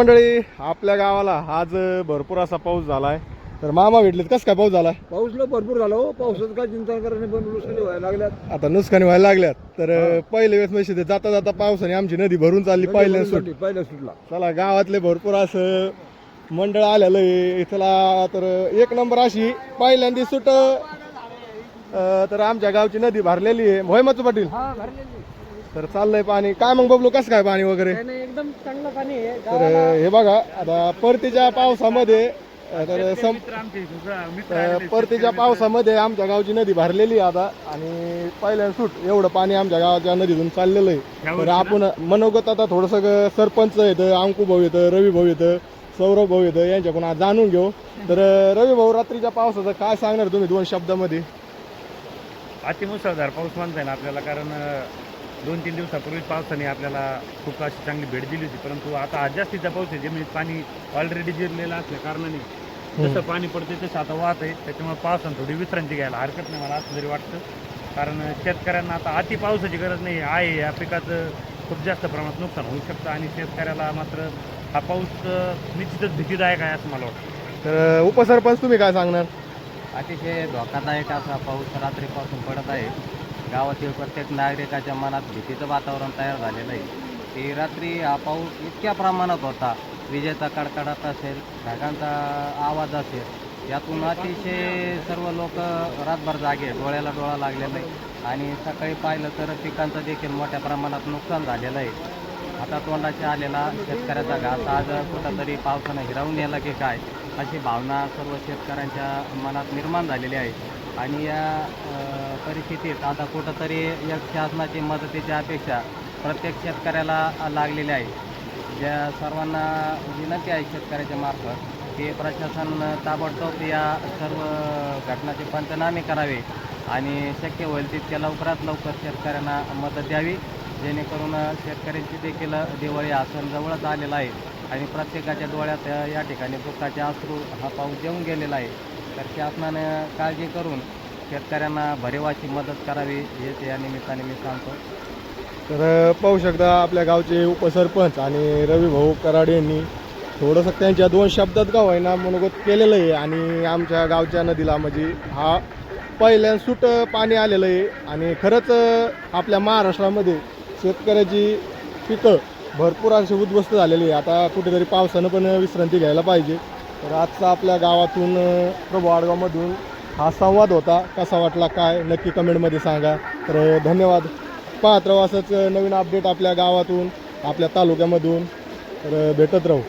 मंडळी आपल्या गावाला आज भरपूर असा पाऊस झालाय. तर मामा भेटलेत कस काय पाऊस झाला पाऊसला भरपूर झाला हो. पावसाचं काय चिंता करायला पण नुकसानी व्हायला लागल्यात. आता नुकसानी व्हायला लागल्यात. तर पहिले वेळेस म्हणजे ते जाता जाता पावसाने आमची नदी भरून चालली पहिल्या सुट. पहिल्या सुटला. चला गावातले भरपूर असं मंडळ आलेलं. आहे इथला तर एक नंबर अशी पहिल्यांदी सुट. अं, तर आमच्या गावची नदी भरलेली आहे. मोहिमाचं पाटील. हा भरलेली. तर चाललंय पाणी. काय मग बबलू कसं काय पाणी वगैरे? नाही, नाही, एकदम चांगलं पाणी आहे. तर हे बघा आता परतीच्या पावसामध्ये तर सम परतीच्या पावसामध्ये आमच्या गावची नदी भरलेली आहे आता आणि पहिल्या सूट एवढं पाणी आमच्या गावाच्या नदीतून चाललेलं आहे. तर आपण मनोगत आता थोडंसं सरपंच येतं अंकू भाऊ येतं रवी भाऊ येतं सौरभ भाऊ येतं यांच्याकडून आज जाणून घेऊ. तर रवी भाऊ रात्रीच्या पावसाचं काय सांगणार तुम्ही दोन शब्दामध्ये? अतिमुसळधार पाऊस मानता येईल आपल्याला कारण दोन तीन दिवसापूर्वीच पावसाने आपल्याला खूप अशी चांगली भेट दिली होती. परंतु आता आज जास्तीचा पाऊस आहे जमिनीत पाणी ऑलरेडी जिरलेलं असल्या कारणाने जसं पाणी पडते तसं आता वाहत आहे. त्याच्यामुळे पावसानं थोडी विश्रांती घ्यायला हरकत नाही मला असं तरी वाटतं. कारण शेतकऱ्यांना आता अति पावसाची गरज नाही आहे. या पिकाचं खूप जास्त प्रमाणात नुकसान होऊ शकतं आणि शेतकऱ्याला मात्र हा पाऊस निश्चितच भीतीदायक आहे असं मला वाटतं. तर उपसरपंच तुम्ही काय सांगणार? अतिशय धोकादायक असा पाऊस रात्रीपासून पडत आहे. गावातील प्रत्येक नागरिकाच्या मनात भीतीचं वातावरण तयार झालेलं आहे. की रात्री हा पाऊस इतक्या प्रमाणात होता. विजेचा कडकडाट असेल ढगांचा आवाज असेल यातून अतिशय सर्व लोक रातभर जागे डोळ्याला डोळा लागलेला आहे. आणि सकाळी पाहिलं तर पिकांचं देखील मोठ्या प्रमाणात नुकसान झालेलं आहे. आता तोंडाच्या आलेला शेतकऱ्याचा घास आज कुठंतरी पावसानं हिरावून नेला की काय अशी भावना सर्व शेतकऱ्यांच्या मनात निर्माण झालेली आहे. आणि या परिस्थितीत आता कुठंतरी या शासनाची मदतीची अपेक्षा प्रत्येक शेतकऱ्याला लागलेली आहे ज्या सर्वांना विनंती आहे शेतकऱ्याच्या मार्फत की प्रशासन ताबडतोब या सर्व घटनाचे पंचनामे करावे आणि शक्य होईल तितक्या लवकरात लवकर शेतकऱ्यांना मदत द्यावी. जेणेकरून शेतकऱ्यांची देखील दिवाळी हा सण जवळच आलेला आहे आणि प्रत्येकाच्या डोळ्यात या ठिकाणी दुःखाचे अश्रू हा पाऊस येऊन गेलेला आहे. तर शासनानं काळजी करून शेतकऱ्यांना भरेवाची मदत करावी हेच या निमित्ताने मी सांगतो. तर पाहू शकता आपल्या गावचे उपसरपंच आणि रवी भाऊ कराड यांनी थोडंसं त्यांच्या दोन शब्दात गाव आहे ना मनोगत केलेलं आहे आणि आमच्या गावच्या नदीला म्हणजे हा पहिल्या सुट पाणी आलेलं आहे. आणि खरंच आपल्या महाराष्ट्रामध्ये शेतकऱ्याची पिकं भरपूर असे उद्ध्वस्त झालेली आहे. आता कुठेतरी पावसानं पण विश्रांती घ्यायला पाहिजे. तर आजचा आपल्या गावातून प्रभू आडगावमधून हा संवाद होता. कसा वाटला काय? नक्की कमेंटमध्ये सांगा. तर धन्यवाद. पाहत राहू असंच नवीन अपडेट आपल्या गावातून आपल्या तालुक्यामधून. तर भेटत राहू.